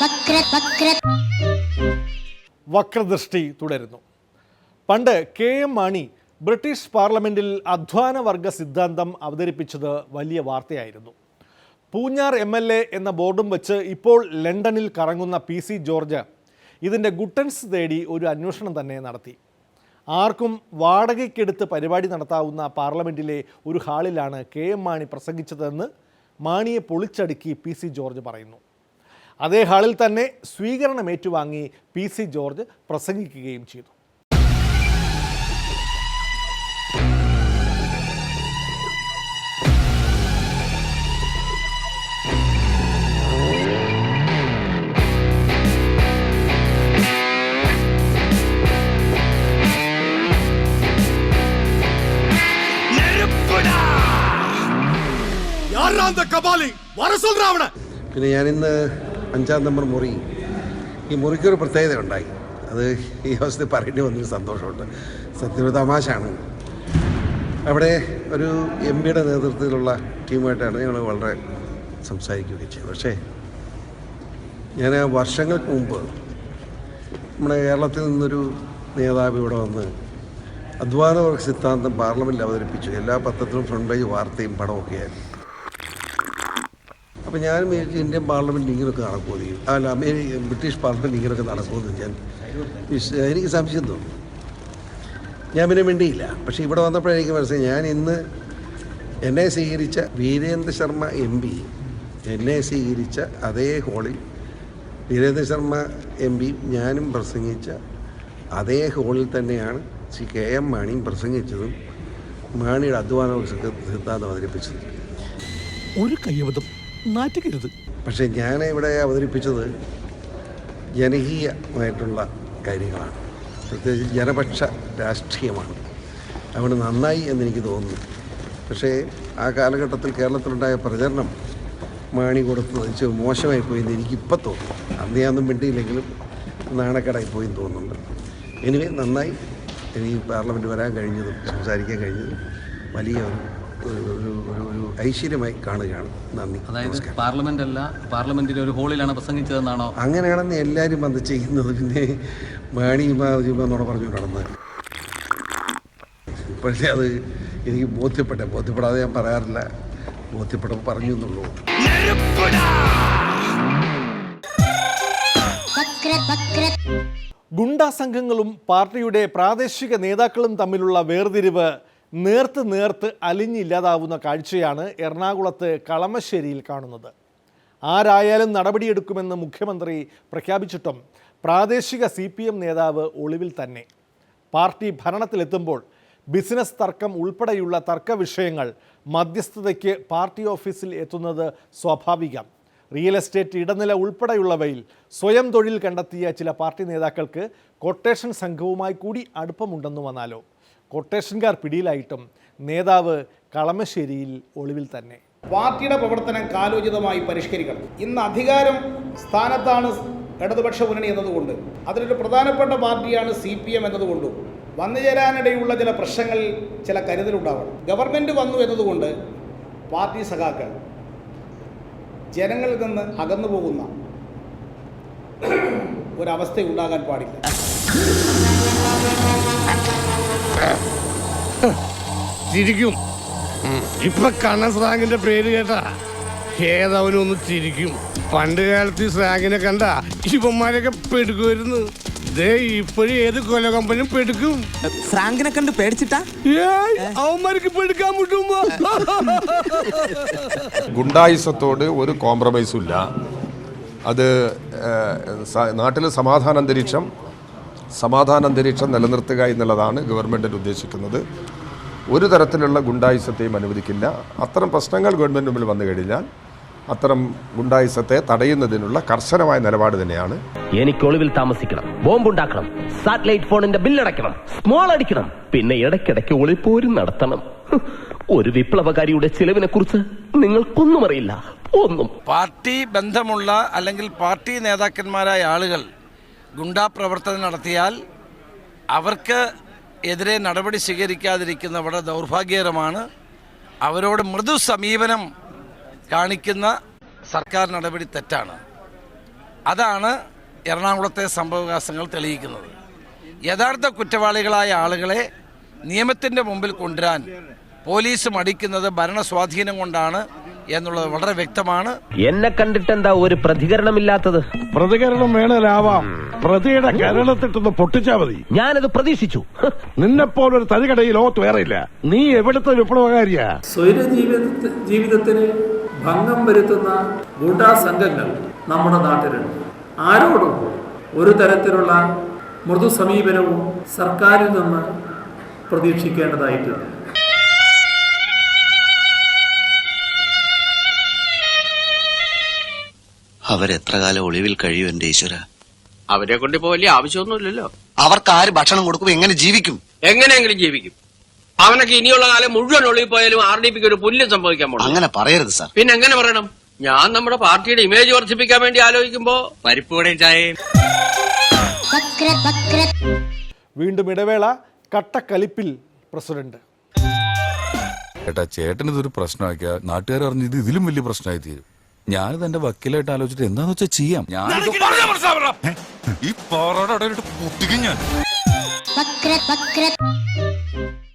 വക്ര വക്ര. വക്രദൃഷ്ടി തുടരുന്നു. പണ്ട് K M Mani British പാർലമെന്റിൽ അധ്വാന വർഗ സിദ്ധാന്തം അവതരിപ്പിച്ചത് വലിയ വാർത്തയായിരുന്നു. പൂഞ്ഞാർ എം എൽ എ എന്ന ബോർഡും വെച്ച് ഇപ്പോൾ ലണ്ടനിൽ കറങ്ങുന്ന പി സി ജോർജ് ഇതിന്റെ ഗുട്ടൻസ് തേടി ഒരു അന്വേഷണം തന്നെ നടത്തി. ആർക്കും വാടകയ്ക്കെടുത്ത് പരിപാടി നടത്താവുന്ന പാർലമെന്റിലെ ഒരു ഹാളിലാണ് കെ എം മാണി പ്രസംഗിച്ചതെന്ന് മാണിയെ പൊളിച്ചടുക്കി പി സി ജോർജ് പറയുന്നു. അതേ ഹാളിൽ തന്നെ സ്വീകരണം ഏറ്റുവാങ്ങി പി സി ജോർജ് പ്രസംഗിക്കുകയും ചെയ്തു. പിന്നെ ഞാൻ ഇന്ന് അഞ്ചാം നമ്പർ മുറി. ഈ മുറിക്കൊരു പ്രത്യേകത ഉണ്ടായി. അത് ഈ അവസ്ഥയിൽ പറയേണ്ടി വന്നൊരു സന്തോഷമുണ്ട്. സത്യൊരു തമാശയാണ്. അവിടെ ഒരു എം പിയുടെ നേതൃത്വത്തിലുള്ള ടീമായിട്ടാണ് ഞങ്ങൾ വളരെ സംസാരിക്കുകയൊക്കെ ചെയ്തത്. പക്ഷേ ഞാൻ വർഷങ്ങൾക്ക് മുമ്പ് നമ്മുടെ കേരളത്തിൽ നിന്നൊരു നേതാവ് ഇവിടെ വന്ന് അധ്വാന വർഗ സിദ്ധാന്തം പാർലമെന്റിൽ അവതരിപ്പിച്ചു. എല്ലാ പത്രത്തിലും ഫ്രണ്ട് പേജ് വാർത്തയും പടമൊക്കെയായിരുന്നു അപ്പോൾ ഞാൻ വിചാരിച്ചു ഇന്ത്യൻ പാർലമെന്റ് ഇങ്ങനെയൊക്കെ നടക്കുമോ ചെയ്യും അല്ല അമേരിക്ക ബ്രിട്ടീഷ് പാർലമെന്റ് ഇങ്ങനെയൊക്കെ നടക്കുമെന്ന് ഞാൻ എനിക്ക് സംശയം തോന്നുന്നു. ഞാൻ പിന്നെ മിണ്ടിയില്ല. പക്ഷേ ഇവിടെ വന്നപ്പോഴെനിക്ക് മനസ്സിലായി. ഞാൻ ഇന്ന് എന്നെ സ്വീകരിച്ച വീരേന്ദ്ര ശർമ്മ എം പി എന്നെ സ്വീകരിച്ച അതേ ഹോളിൽ വീരേന്ദ്ര ശർമ്മ എം പി ഞാനും പ്രസംഗിച്ച അതേ ഹോളിൽ തന്നെയാണ് ശ്രീ കെ എം മാണിയും പ്രസംഗിച്ചതും മാണിയുടെ അധ്വാന സിദ്ധാന്തം അവതരിപ്പിച്ചതും. ഒരു കയ്യബദ്ധം നാറ്റുകരുത്. പക്ഷേ ഞാൻ ഇവിടെ അവതരിപ്പിച്ചത് ജനകീയമായിട്ടുള്ള കാര്യങ്ങളാണ്. പ്രത്യേകിച്ച് ജനപക്ഷ രാഷ്ട്രീയമാണ്. അതുകൊണ്ട് നന്നായി എന്നെനിക്ക് തോന്നുന്നു. പക്ഷേ ആ കാലഘട്ടത്തിൽ കേരളത്തിലുണ്ടായ പ്രചരണം മാണി കൊടുത്തത് ഇച്ചിരി മോശമായി എന്ന് എനിക്കിപ്പോൾ തോന്നുന്നു. അന്ന് ഞാനൊന്നും മിണ്ടിയില്ലെങ്കിലും നാണക്കേടായി പോയി തോന്നുന്നുണ്ട്. എനിവേ നന്നായി എനിക്ക് പാർലമെന്റ് വരാൻ കഴിഞ്ഞതും സംസാരിക്കാൻ കഴിഞ്ഞതും വലിയ ഒരു ഒരു ഐശ്വര്യമായി കാണുകയാണ്. നന്ദി. അതായത് പാർലമെന്റ് അല്ല പാർലമെന്റിന്റെ ഒരു ഹോളിലാണ് പ്രസംഗിച്ചതെന്നാണോ? അങ്ങനെയാണെന്ന് എല്ലാവരും വന്ന് ചെയ്യുന്നത് പിന്നെ മാണി എന്നോട് പറഞ്ഞു നടന്നത്. പക്ഷേ അത് എനിക്ക് ബോധ്യപ്പെട്ടെ ബോധ്യപ്പെടാതെ ഞാൻ പറയാറില്ല. ബോധ്യപ്പെട്ടപ്പോൾ പറഞ്ഞു എന്നുള്ളൂ. വക്ര വക്ര ഗുണ്ടാ സംഘങ്ങളും പാർട്ടിയുടെ പ്രാദേശിക നേതാക്കളും തമ്മിലുള്ള വേർതിരിവ് നേർത്ത് നേർത്ത് അലിഞ്ഞില്ലാതാവുന്ന കാഴ്ചയാണ് എറണാകുളത്ത് കളമശ്ശേരിയിൽ കാണുന്നത്. ആരായാലും നടപടിയെടുക്കുമെന്ന് മുഖ്യമന്ത്രി പ്രഖ്യാപിച്ചിട്ടും പ്രാദേശിക സി പി എം നേതാവ് ഒളിവിൽ തന്നെ. പാർട്ടി ഭരണത്തിലെത്തുമ്പോൾ ബിസിനസ് തർക്കം ഉൾപ്പെടെയുള്ള തർക്ക വിഷയങ്ങൾ മധ്യസ്ഥതയ്ക്ക് പാർട്ടി ഓഫീസിൽ എത്തുന്നത് സ്വാഭാവികം. റിയൽ എസ്റ്റേറ്റ് ഇടനില ഉൾപ്പെടെയുള്ളവയിൽ സ്വയം തൊഴിൽ കണ്ടെത്തിയ ചില പാർട്ടി നേതാക്കൾക്ക് കൊട്ടേഷൻ സംഘവുമായി കൂടി അടുപ്പമുണ്ടെന്നു വന്നാലോ? കൊട്ടേഷൻകാർ പിടിയിലായിട്ടും നേതാവ് കളമശ്ശേരിയിൽ ഒളിവിൽ തന്നെ. പാർട്ടിയുടെ പ്രവർത്തനം കാലോചിതമായി പരിഷ്കരിക്കണം. ഇന്ന് അധികാരം സ്ഥാനത്താണ് ഇടതുപക്ഷ മുന്നണി എന്നതുകൊണ്ട്. അതിലൊരു പ്രധാനപ്പെട്ട പാർട്ടിയാണ് സി പി എം എന്നതുകൊണ്ടും. വന്നു ചേരാനിടയുള്ള ചില പ്രശ്നങ്ങളിൽ ചില കരുതലുണ്ടാവണം. ഗവൺമെന്റ് വന്നു എന്നതുകൊണ്ട് പാർട്ടി സഖാക്കൾ ജനങ്ങളിൽ നിന്ന് അകന്നു പോകുന്ന ഒരവസ്ഥ ഉണ്ടാകാൻ പാടില്ല. ചിരിക്കും. ഇപ്പൊ കണ്ണൻ സ്രാഗിന്റെ പേര് കേട്ടാ. ഏതവനും ഒന്ന് ചിരിക്കും. പണ്ട് കാലത്ത് ഈ സ്രാഗിനെ കണ്ട ഇവന്മാരൊക്കെ പെടുക്കുമായിരുന്നു. ദേ ഇപ്പോഴും ഏത് കൊല കമ്പനിയും പെടുക്കും. സ്രാങ്കിനെ കണ്ട് പേടിച്ചിട്ടാ? അവന്മാർക്ക് പെടുക്കാൻ മുട്ടുമ്പോ ഗുണ്ടായുസത്തോട് ഒരു കോംപ്രമൈസും ഇല്ല. അത് നാട്ടിലെ സമാധാന അന്തരീക്ഷം സമാധാന അന്തരീക്ഷം നിലനിർത്തുക എന്നുള്ളതാണ് ഗവൺമെന്റ് ഉദ്ദേശിക്കുന്നത്. ഒരു തരത്തിലുള്ള ഗുണ്ടായുസത്തെയും അനുവദിക്കില്ല. അത്തരം പ്രശ്നങ്ങൾ ഗവൺമെന്റ് മുമ്പിൽ വന്നു കഴിഞ്ഞാൽ അത്തരം ഗുണ്ടായുസത്തെ തടയുന്നതിനുള്ള കർശനമായ നിലപാട് തന്നെയാണ്. എനിക്ക് ഒളിവിൽ താമസിക്കണം. ബോംബുണ്ടാക്കണം സാറ്റലൈറ്റ് ഫോണിന്റെ ബില്ലടയ്ക്കണം സ്മോൾ അടിക്കണം. പിന്നെ ഇടയ്ക്കിടയ്ക്ക് ഒളിപ്പോരും നടത്തണം. ഒരു വിപ്ലവകാരിയുടെ ചിലവിനെ കുറിച്ച് നിങ്ങൾക്കൊന്നും അറിയില്ല. ഒന്നും. പാർട്ടി ബന്ധമുള്ള അല്ലെങ്കിൽ പാർട്ടി നേതാക്കന്മാരായ ആളുകൾ ഗുണ്ടാ പ്രവർത്തനം നടത്തിയാൽ അവർക്ക് എതിരെ നടപടി സ്വീകരിക്കാതിരിക്കുന്ന വളരെ ദൗർഭാഗ്യകരമാണ്. അവരോട് മൃദു സമീപനം കാണിക്കുന്ന സർക്കാർ നടപടി തെറ്റാണ്. അതാണ് എറണാകുളത്തെ സംഭവവികാസങ്ങൾ തെളിയിക്കുന്നത്. യഥാർത്ഥ കുറ്റവാളികളായ ആളുകളെ നിയമത്തിന്റെ മുമ്പിൽ കൊണ്ടുവരാൻ പോലീസ് മടിക്കുന്നത് ഭരണസ്വാധീനം കൊണ്ടാണ് എന്നുള്ളത് വളരെ വ്യക്തമാണ്. എന്നെ കണ്ടിട്ട് എന്താ ഒരു പ്രതികരണമില്ലാത്തത്? പ്രതികരണം വേണേലാവാം. പ്രതിയുടെ കരളത്തിട്ടൊന്ന് പൊട്ടിച്ചാ മതി. ഞാനത് പ്രതീക്ഷിച്ചു. നിന്നെപ്പോലൊരു തരികടയിൽ ലോകത്ത് വേറെ ഇല്ല നീ എവിടുത്തെ വിപ്ലവകാരിയാ? സ്വൈര ജീവിത ജീവിതത്തിന് ഭംഗം വരുത്തുന്ന ഗൂഢാ സംഘങ്ങൾ നമ്മുടെ നാട്ടിലുണ്ട്. ആരോടും ഒരു തരത്തിലുള്ള മൃദു സമീപനവും സർക്കാരിൽ നിന്ന് പ്രതീക്ഷിക്കേണ്ടതായിട്ടുണ്ട് അവരെത്ര കാലം ഒളിവിൽ കഴിയും എന്റെ ഈശ്വര? അവരെ കൊണ്ട് ഇപ്പൊ വലിയ ആവശ്യമൊന്നുമില്ലല്ലോ. അവർക്ക് ആര് ഭക്ഷണം കൊടുക്കും എങ്ങനെ ജീവിക്കും? എങ്ങനെയെങ്കിലും ജീവിക്കും. അവനൊക്കെ ഇനിയുള്ള കാലം മുഴുവൻ ഒളിവിൽ പോയാലും ആർ ഡി പിക്ക് ഒരു പുല്യം സംഭവിക്കാൻ പോകണം അങ്ങനെ പറയരുത് സാർ. പിന്നെ എങ്ങനെ പറയണം? ഞാൻ നമ്മുടെ പാർട്ടിയുടെ ഇമേജ് വർദ്ധിപ്പിക്കാൻ വേണ്ടി ആലോചിക്കുമ്പോ പരിപ്പുവടയും ചായയും. വീണ്ടും ഇടവേള കട്ടക്കലിപ്പിൽ പ്രസിഡന്റ്. ചേട്ടൻ ഇതൊരു പ്രശ്നമാക്കിയ നാട്ടുകാർ അറിഞ്ഞ് ഇത് ഇതിലും വലിയ പ്രശ്നമായി തീരും ഞാനിത് എന്റെ വക്കീലായിട്ട് ആലോചിച്ചിട്ട് എന്താന്ന് വെച്ചാൽ ചെയ്യാം. ഞാൻ ഈ പാറയുടെ ഇടയിലിട്ട് പൊട്ടിക്കും ഞാൻ വക്ര വക്ര